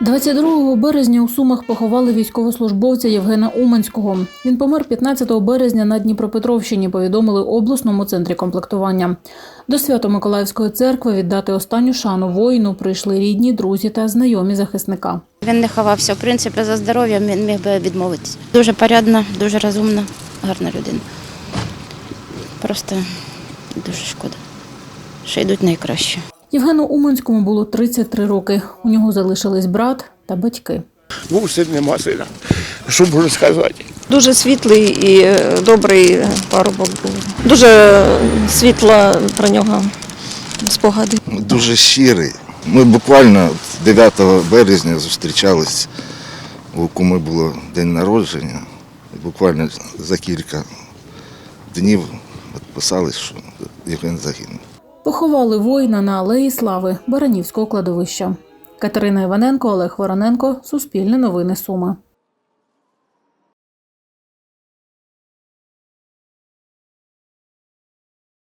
22 березня у Сумах поховали військовослужбовця Євгена Уманського. Він помер 15 березня на Дніпропетровщині, повідомили обласному центрі комплектування. До Свято-Миколаївської церкви віддати останню шану воїну прийшли рідні, друзі та знайомі захисника. Він не ховався. В принципі, за здоров'ям він міг би відмовитися. Дуже порядна, дуже розумна, гарна людина. Просто дуже шкода, що йдуть найкраще. Євгену Уманському було 33 роки. У нього залишились брат та батьки. Був син, нема сина. Що можу сказати? Дуже світлий і е, добрий парубок був. Дуже світла про нього спогади. дуже щирий. Ми буквально 9 березня зустрічались. У куми було день народження. І буквально за кілька днів підписали, що Євген загинув. Поховали воїна на Алеї Слави Баранівського кладовища. Катерина Іваненко, Олег Вороненко, Суспільне новини Суми.